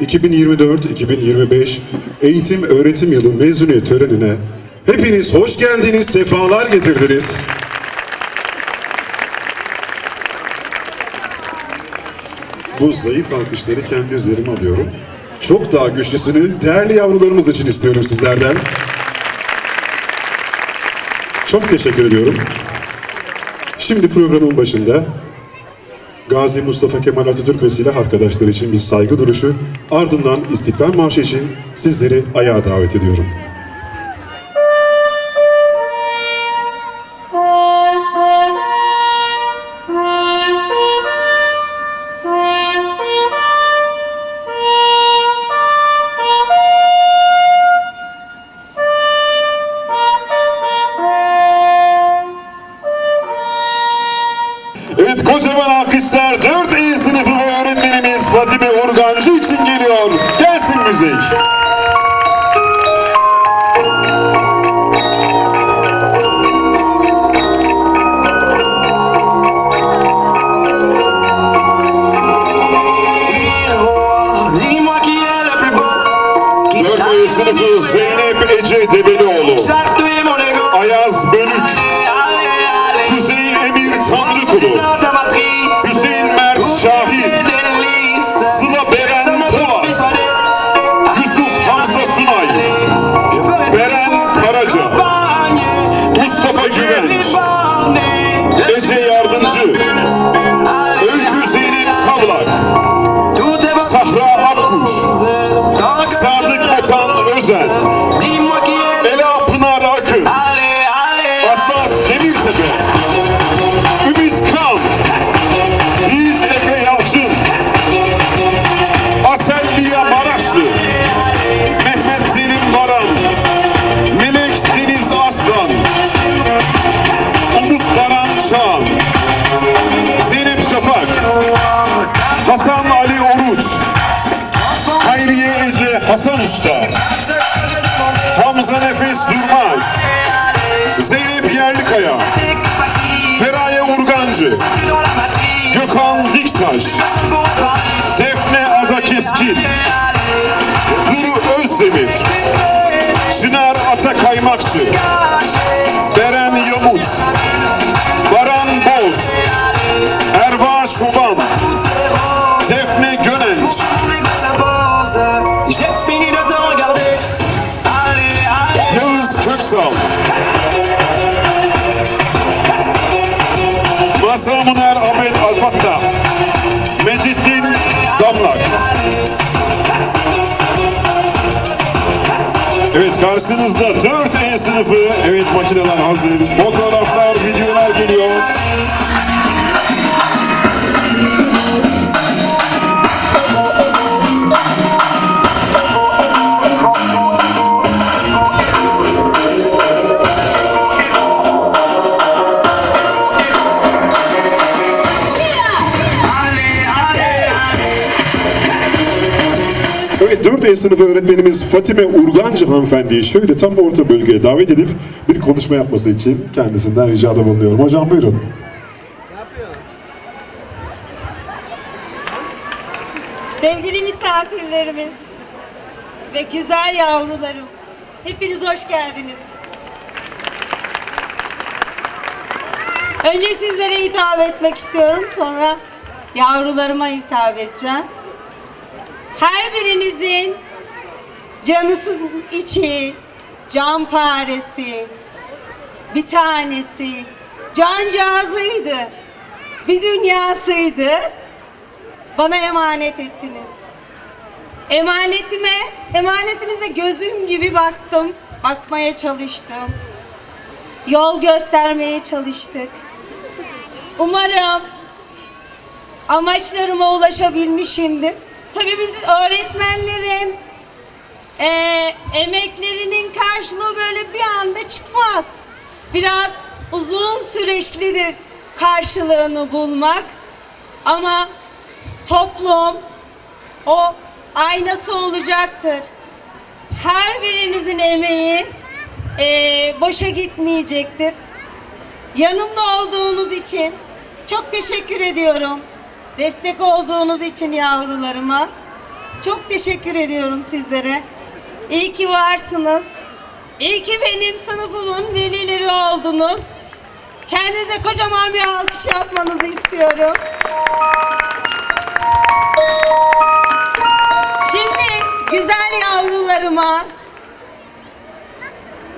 2024-2025 eğitim öğretim yılı mezuniyet törenine hepiniz hoş geldiniz, sefalar getirdiniz. Bu zayıf alkışları kendi üzerime alıyorum. Çok daha güçlüsünü değerli yavrularımız için istiyorum sizlerden. Çok teşekkür ediyorum. Şimdi programın başında Gazi Mustafa Kemal Atatürk ve silah arkadaşları için bir saygı duruşu, ardından İstiklal Marşı için sizleri ayağa davet ediyorum. Demirtepe. Ümit Kan. Yiğit Efe. Mehmet Selim Baran. Melek Deniz Aslan. Umut Baran. Zeynep Şafak. Hasan Ali Oruç. Hayriye Ece Hasan Usta. Diktaş. Defne Ada Keskin. Duru Özdemir. Çınar Ata Evet karşınızda 4 E sınıfı. Evet makineler hazır. Fotoğraflar, videolar geliyor. Evet 4 E sınıfı öğretmenimiz Fatime Urgancı hanımefendiyi şöyle tam orta bölgeye davet edip bir konuşma yapması için kendisinden ricada bulunuyorum. Hocam buyurun. Sevgili misafirlerimiz ve güzel yavrularım, hepiniz hoş geldiniz. Önce sizlere hitap etmek istiyorum, sonra yavrularıma hitap edeceğim. Her birinizin canısının içi, canparesi, bir tanesi, cancağızıydı, bir dünyasıydı bana emanet ettiniz. Emanetime, emanetinize gözüm gibi baktım, bakmaya çalıştım. Yol göstermeye çalıştık. Umarım amaçlarıma ulaşabilmişimdir. Tabii biz öğretmenlerin eee, emeklerinin karşılığı böyle bir anda çıkmaz. Biraz uzun süreçlidir karşılığını bulmak. Ama toplum o aynası olacaktır. Her birinizin emeği eee, boşa gitmeyecektir. Yanımda olduğunuz için çok teşekkür ediyorum. Destek olduğunuz için yavrularıma. Çok teşekkür ediyorum sizlere. İyi ki varsınız. İyi ki benim sınıfımın velileri oldunuz. Kendinize kocaman bir alkış yapmanızı istiyorum. Şimdi güzel yavrularıma,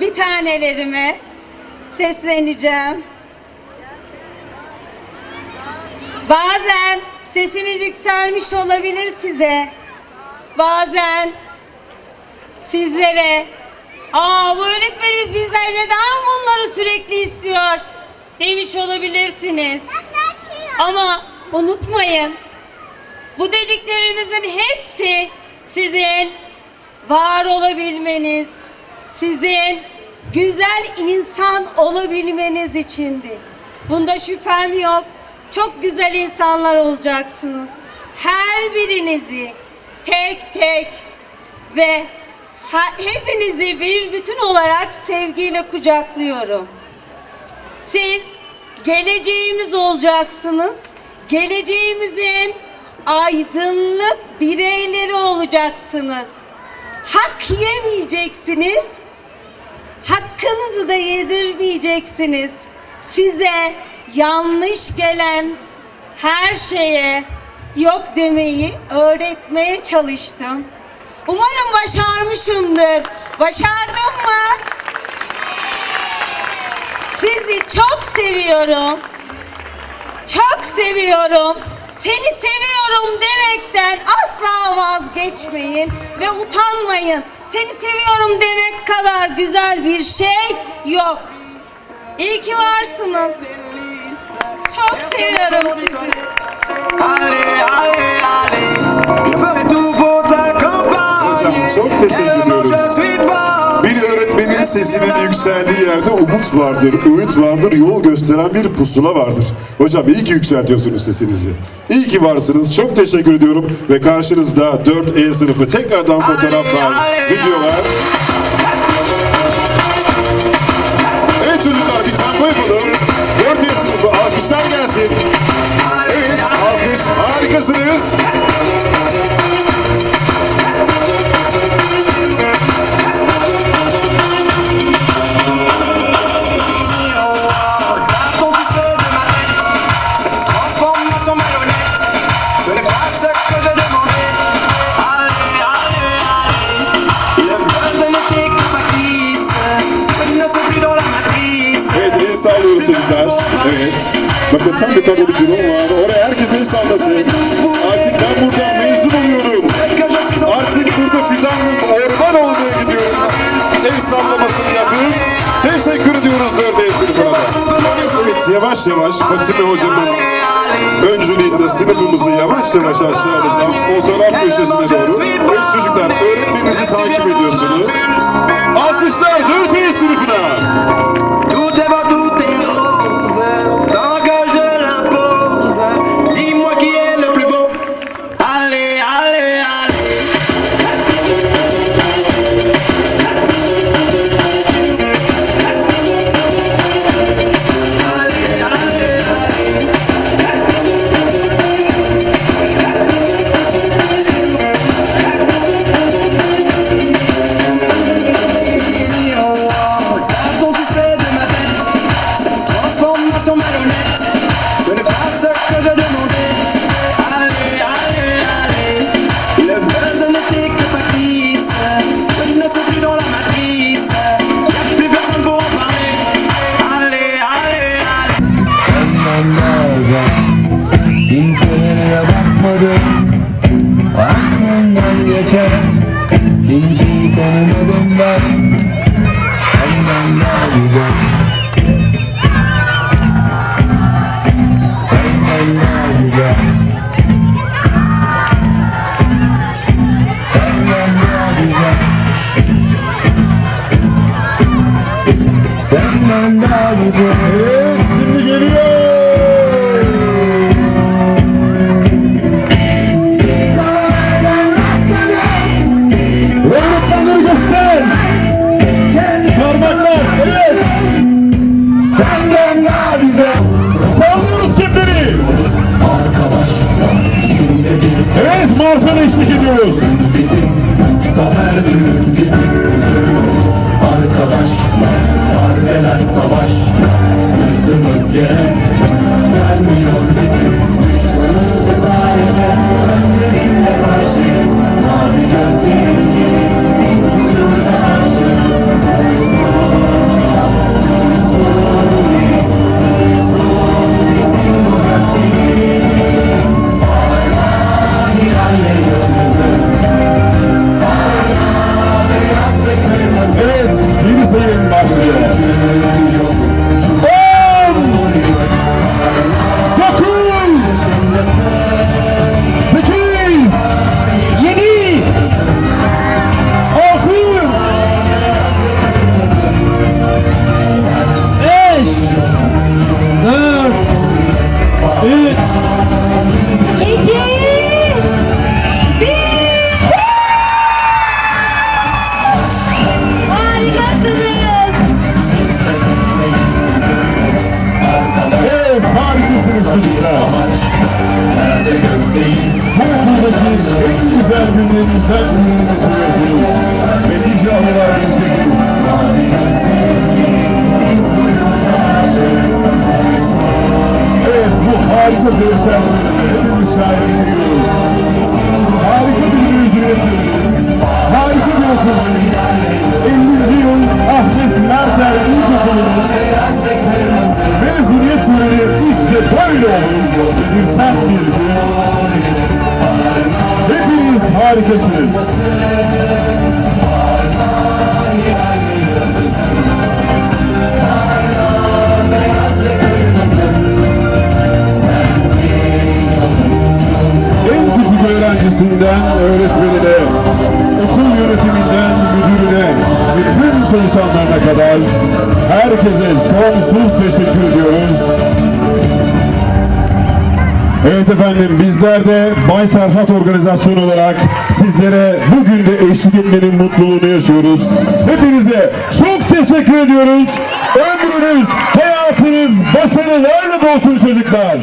bir tanelerime sesleneceğim. Bazen sesimiz yükselmiş olabilir size. Bazen sizlere Aa bu öğretmenimiz bizden neden bunları sürekli istiyor demiş olabilirsiniz. Ama unutmayın bu dediklerimizin hepsi sizin var olabilmeniz, sizin güzel insan olabilmeniz içindi. Bunda şüphem yok. Çok güzel insanlar olacaksınız. Her birinizi tek tek ve hepinizi bir bütün olarak sevgiyle kucaklıyorum. Siz geleceğimiz olacaksınız. Geleceğimizin aydınlık bireyleri olacaksınız. Hak yemeyeceksiniz. Hakkınızı da yedirmeyeceksiniz. Size yanlış gelen her şeye yok demeyi öğretmeye çalıştım. Umarım başarmışımdır. Başardım mı? Sizi çok seviyorum. Çok seviyorum. Seni seviyorum demekten asla vazgeçmeyin ve utanmayın. Seni seviyorum demek kadar güzel bir şey yok. İyi ki varsınız. Çok seviyorum sizi. Allez, allez, allez. Je ferai tout pour çok teşekkür ediyoruz. Bon. Bir öğretmenin sesinin yükseldiği yerde umut vardır, öğüt vardır, yol gösteren bir pusula vardır. Hocam iyi ki yükseltiyorsunuz sesinizi. İyi ki varsınız. Çok teşekkür ediyorum. Ve karşınızda 4E sınıfı tekrardan fotoğraflar, videolar. Harikasınız. Bakın tam yukarıda bir drone var. Oraya herkes el sallasın. Artık ben buradan mezun oluyorum. Artık burada fidanlık orman olmaya gidiyorum. El sallamasını yapın. Teşekkür ediyoruz 4 sınıfına. Evet yavaş yavaş Fatime hocamın öncülüğünde sınıfımızı yavaş yavaş aşağı alacağım. Fotoğraf köşesine doğru. Evet çocuklar öğretmeninizi takip ediyorsunuz. Evet, Evet, bu harika görsel şölene hepimiz şahit ediyoruz. Harika bir yapıyoruz. Harika bir okuldayız. 50. yıl Ahmet Mertel İlkokulu'nun mezuniyet töreni işte böyle olur. Bir sert bir gün. Harikasınız. En küçük öğrencisinden öğretmenine, okul yönetiminden müdürüne, bütün çalışanlarına kadar herkese sonsuz teşekkür ediyoruz. Evet efendim bizler de Bay Serhat Organizasyonu olarak sizlere bugün de eşlik etmenin mutluluğunu yaşıyoruz. Hepinize çok teşekkür ediyoruz. Ömrünüz, hayatınız başarılarla dolsun çocuklar.